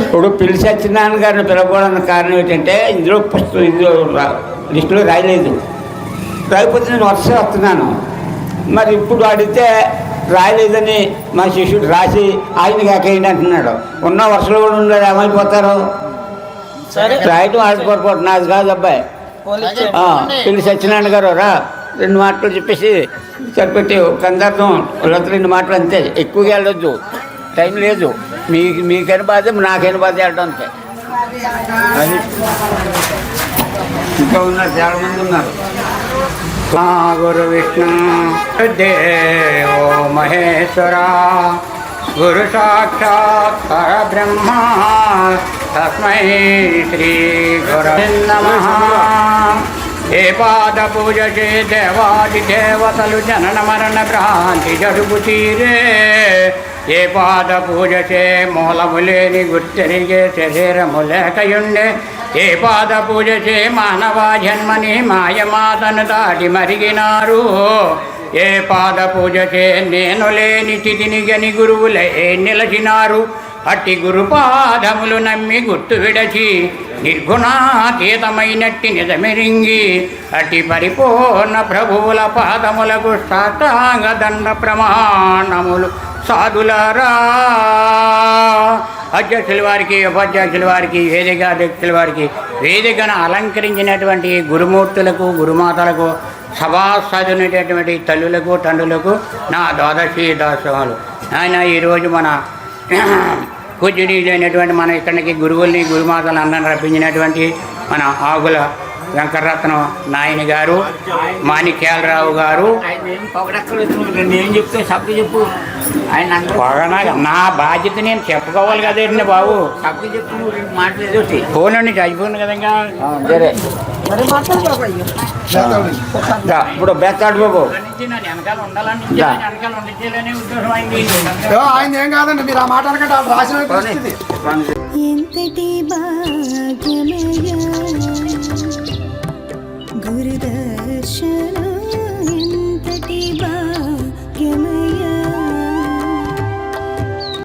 ఇప్పుడు పిల్లి సత్యనారాయణ గారిని పిలవడానికి కారణం ఏంటంటే ఇందులో పుస్తకం ఇందులో లిస్టులో రాయలేదు. రాకపోతే నేను వరుస వస్తున్నాను. మరి ఇప్పుడు అడిగితే రాయలేదని మా శిష్యుడు రాసి ఆయన కాకేయండి అంటున్నాడు. ఉన్న వరుసలో కూడా ఉన్నాడు ఏమైపోతారు? రాయటం ఆడుకోకపోవడం నాది కాదు అబ్బాయి. పిల్లి సత్యనారాయణ గారు రా. రెండు మాటలు చెప్పేసి సరిపెట్టి కందర్థం రెండు రెండు మాటలు అంతే. ఎక్కువగా వెళ్ళొద్దు. టైం లేదు. మీకు మీకైనా బాధ నాకైనా బాధ వెళ్ళడం అంతే. అది. ఇంకా ఉన్నారు చాలా మంది ఉన్నారు. మా గురు విష్ణు దేవో మహేశ్వర గురు సాక్షాత్ పరబ్రహ్మ తస్మై శ్రీ గురు నమ. ఏ పాద పూజ చే దేవాది దేవతలు జనన మరణ భ్రాంతి జరుగు తీరే. ఏ పాద పూజ చే మూలము లేని గుర్తెరిగే శరీరము లేకయుండే. ఏ పాద పూజ చే మానవ జన్మని మాయమాతను దాటి మరిగినారు. ఏ పాద పూజ చే నేను లేని చితిని గని గురువులే నిలచినారు. అట్టి గురుపాదములు నమ్మి గుర్తు విడచి నిర్గుణాతీతమైనట్టి నిజమెరింగి అతి పరిపూర్ణ ప్రభువుల పాదములకు సాష్టాంగ దండ ప్రమాణములు సాధులారా. అధ్యక్షుల వారికి ఉపాధ్యక్షుల వారికి వేదిక అధ్యక్షుల వారికి వేదికను అలంకరించినటువంటి గురుమూర్తులకు గురుమాతలకు సభాసదునటువంటి తల్లులకు తండ్రులకు నా ద్వాదశి దాసములు ఆయన ఈరోజు మన పూజనీయులైనటువంటి మన ఇక్కడికి గురువుల్ని గురుమాతలు అందరిని రప్పించినటువంటి మన ఆగుల వెంకటరత్నం నాయని గారు మాణిక్యాలరావు గారు. పొగన నా బాధ్యత నేను చెప్పుకోవాలి కదండి బాబు. ఫోన్ చచ్చిపోయింది కదంగా సరే మరి మాట్లాడు బాబాయ్ దా, ఇప్పుడు బెత్తాడు బాబు. వెనకాల ఉండాలని యా. వెనకాల ఉండించాలనే ఉద్దేశం అయింది ఆయన ఏం కాదండి మీరు ఆ మాట అనకంటే రాసిన বা কেন